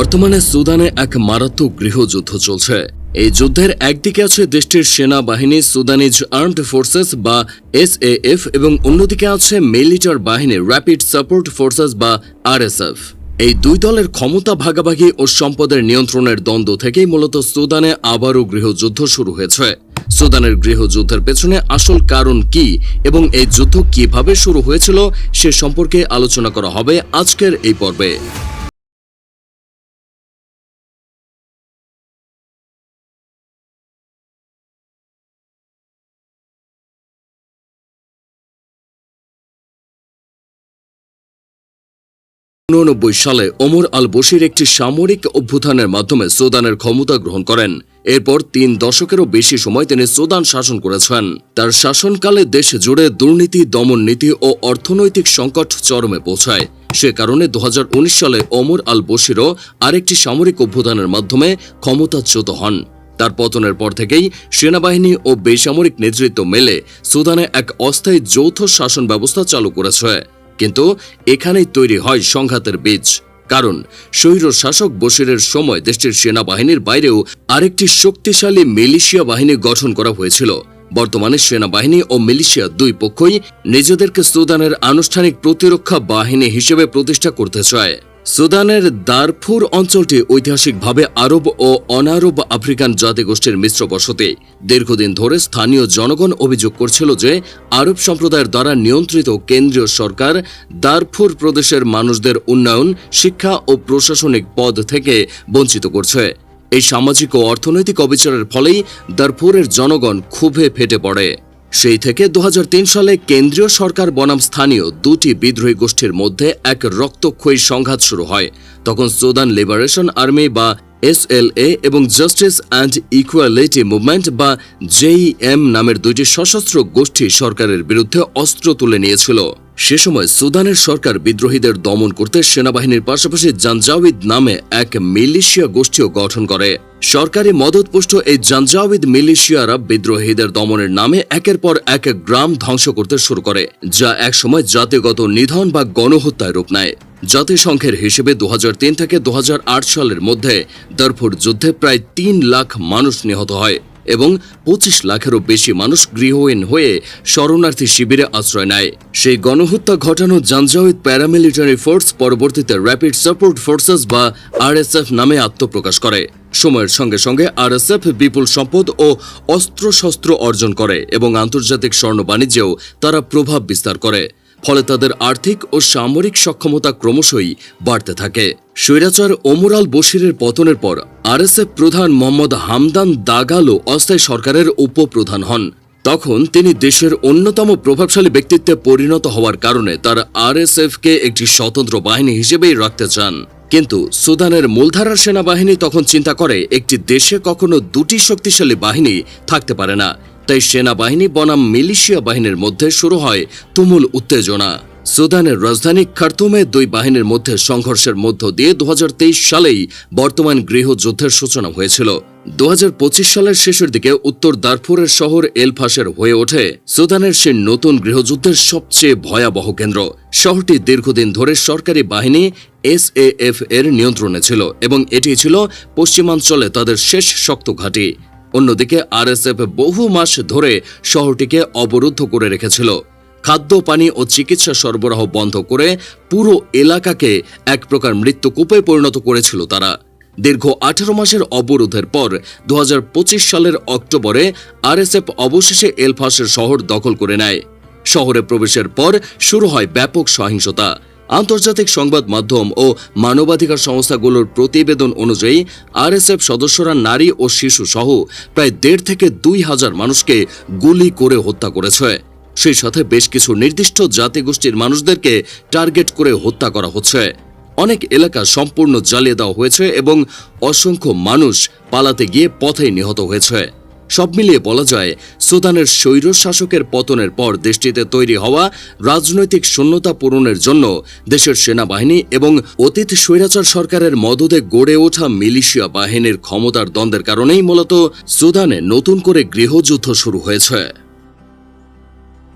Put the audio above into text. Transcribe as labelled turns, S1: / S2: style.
S1: বর্তমানে সুদানে এক মারাত্মক গৃহযুদ্ধ চলছে। এই যুদ্ধের একদিকে আছে দেশটির সেনাবাহিনী সুদানিজ আর্মড ফোর্সেস বা এসএএফ এবং অন্যদিকে আছে মিলিটার বাহিনী, র্যাপিড সাপোর্ট ফোর্সেস বা আরএসএফ এই দুই দলের ক্ষমতা ভাগাভাগি ও সম্পদের নিয়ন্ত্রণের দ্বন্দ্ব থেকেই মূলত সুদানে আবারও গৃহযুদ্ধ শুরু হয়েছে। সুদানের গৃহযুদ্ধের পেছনে আসল কারণ কি এবং এই যুদ্ধ কীভাবে শুরু হয়েছিল সে সম্পর্কে আলোচনা করা হবে আজকের এই পর্বে। উননব্বই সালে ওমর আল বশির একটি সামরিক অভ্যুত্থানের মাধ্যমে সুদানের ক্ষমতা গ্রহণ করেন। এরপর তিন দশকেরও বেশি সময় তিনি সুদান শাসন করেছেন। তার শাসনকালে দেশ জুড়ে দুর্নীতি দমন নীতি ও অর্থনৈতিক সংকট চরমে পৌঁছায়। সে কারণে দু হাজার উনিশ সালে ওমর আল বশিরও আরেকটি সামরিক অভ্যুত্থানের মাধ্যমে ক্ষমতাচ্যুত হন। তার পতনের পর থেকেই সেনাবাহিনী ও বেসামরিক নেতৃত্ব মেলে সুদানে এক অস্থায়ী যৌথ শাসন ব্যবস্থা চালু করেছে। কিন্তু এখানেই তৈরি হয় সংঘাতের বীজ। কারণ শৈর শাসক বসিরের সময় দেশটির সেনাবাহিনীর বাইরেও আরেকটি শক্তিশালী মিলিশিয়া বাহিনী গঠন করা হয়েছিল। বর্তমানে সেনাবাহিনী ও মিলিশিয়া দুই পক্ষই নিজেদেরকে সুদানের আনুষ্ঠানিক প্রতিরক্ষা বাহিনী হিসেবে প্রতিষ্ঠা করতে চায়। সুদানের দারফুর অঞ্চলটি ঐতিহাসিকভাবে আরব ও অনারব আফ্রিকান জাতিগোষ্ঠীর মিশ্র বসতি। দীর্ঘদিন ধরে স্থানীয় জনগণ অভিযোগ করছিল যে, আরব সম্প্রদায়ের দ্বারা নিয়ন্ত্রিত কেন্দ্রীয় সরকার দারফুর প্রদেশের মানুষদের উন্নয়ন, শিক্ষা ও প্রশাসনিক পদ থেকে বঞ্চিত করছে। এই সামাজিক ও অর্থনৈতিক অবিচারের ফলেই দারফুরের জনগণ ক্ষোভে ফেটে পড়ে। সেই থেকে দু হাজার তিন সালে কেন্দ্রীয় সরকার বনাম স্থানীয় দুটি বিদ্রোহী গোষ্ঠীর মধ্যে এক রক্তক্ষয়ী সংঘাত শুরু হয়। তখন সুদান লিবারেশন আর্মি বা এসএলএ এবং জাস্টিস অ্যান্ড ইকুয়ালিটি মুভমেন্ট বা জেইএম নামের দুইটি সশস্ত্র গোষ্ঠী সরকারের বিরুদ্ধে অস্ত্র তুলে নিয়েছিল। সে সময় সুদানের সরকার বিদ্রোহীদের দমন করতে সেনাবাহিনীর পাশাপাশি জানজাউদ নামে এক মিলিশিয়া গোষ্ঠীও গঠন করে। সরকারি মদতপুষ্ট এই জানজাউদ মিলিশিয়ারা বিদ্রোহীদের দমনের নামে একের পর এক গ্রাম ধ্বংস করতে শুরু করে, যা একসময় জাতিগত নিধন বা গণহত্যায় রূপ নেয়। জাতিসংঘের হিসেবে দুহাজার তিন থেকে দুহাজার আট সালের মধ্যে দরফুর যুদ্ধে প্রায় তিন লাখ মানুষ নিহত হয়। এবং পঁচিশ লাখেরও বেশি মানুষ গৃহহীন হয়ে শরণার্থী শিবিরে আশ্রয় নেয়। সেই গণহত্যা ঘটানো জানজাওয়েদ প্যারামিলিটারি ফোর্স পরবর্তীতে র্যাপিড সাপোর্ট ফোর্সেস বা আরএসএফ নামে আত্মপ্রকাশ করে। সময়ের সঙ্গে সঙ্গে আরএসএফ বিপুল সম্পদ ও অস্ত্রশস্ত্র অর্জন করে এবং আন্তর্জাতিক স্বর্ণ বাণিজ্যেও তারা প্রভাব বিস্তার করে। ফলে তাদের আর্থিক ও সামরিক সক্ষমতা ক্রমশই বাড়তে থাকে। স্বৈরাচার ওমরাল বশিরের পতনের পর আরএসএফ প্রধান মোহাম্মদ হামদান দাগালো অস্থায়ী সরকারের উপপ্রধান হন। তখন তিনি দেশের অন্যতম প্রভাবশালী ব্যক্তিত্বে পরিণত হওয়ার কারণে তার আরএসএফকে একটি স্বতন্ত্র বাহিনী হিসেবেই রাখতে চান। কিন্তু সুদানের মূলধারার সেনাবাহিনী তখন চিন্তা করে, একটি দেশে কখনো দুটি শক্তিশালী বাহিনী থাকতে পারে না। তাই সেনাবাহিনী বনাম মিলিশিয়া বাহিনীর মধ্যে শুরু হয় তুমুল উত্তেজনা। সুদানের রাজধানী খার্তুমে দুই বাহিনীর মধ্যে সংঘর্ষের মধ্য দিয়ে দু হাজার তেইশ সালেই বর্তমান গৃহযুদ্ধের সূচনা হয়েছিল। দু হাজার পঁচিশ সালের শেষের দিকে উত্তর দারফুরের শহর এলফাসের হয়ে ওঠে সুদানের সে নতুন গৃহযুদ্ধের সবচেয়ে ভয়াবহ কেন্দ্র। শহরটি দীর্ঘদিন ধরে সরকারি বাহিনী এসএএফ এর নিয়ন্ত্রণে ছিল এবং এটি ছিল পশ্চিমাঞ্চলে তাদের শেষ শক্ত ঘাঁটি। অন্যদিকে আরএসএফ বহু মাস ধরে শহরটিকে অবরুদ্ধ করে রেখেছিল। খাদ্য, পানি ও চিকিৎসা সরবরাহ বন্ধ করে পুরো এলাকাকে এক প্রকার মৃত্যুকূপে পরিণত করেছিল তারা। দীর্ঘ আঠারো মাসের অবরোধের পর দু হাজার পঁচিশ সালের অক্টোবরে আরএসএফ অবশেষে এলফাসের শহর দখল করে নেয়। শহরে প্রবেশের পর শুরু হয় ব্যাপক সহিংসতা। আন্তর্জাতিক সংবাদ মাধ্যম ও মানবাধিকার সংস্থাগুলোর প্রতিবেদন অনুযায়ী, আরএসএফ সদস্যরা নারী ও শিশু সহ প্রায় দেড় থেকে দুই হাজার মানুষকে গুলি করে হত্যা করেছে। সেই সাথে বেশ কিছু নির্দিষ্ট জাতিগোষ্ঠীর মানুষদেরকে টার্গেট করে হত্যা করা হচ্ছে। অনেক এলাকা সম্পূর্ণ জ্বালিয়ে দেওয়া হয়েছে এবং অসংখ্য মানুষ পালাতে গিয়ে পথে নিহত হয়েছে। সব মিলিয়ে বলা যায়, সুদানের স্বৈর শাসকের পতনের পর দেশটিতে তৈরি হওয়া রাজনৈতিক শূন্যতা পূরণের জন্য দেশের সেনাবাহিনী এবং অতীত স্বৈরাচার সরকারের মদদে গড়ে ওঠা মিলিশিয়া বাহিনীর ক্ষমতার দ্বন্দ্বের কারণেই মূলত সুদানে নতুন করে গৃহযুদ্ধ শুরু হয়েছে।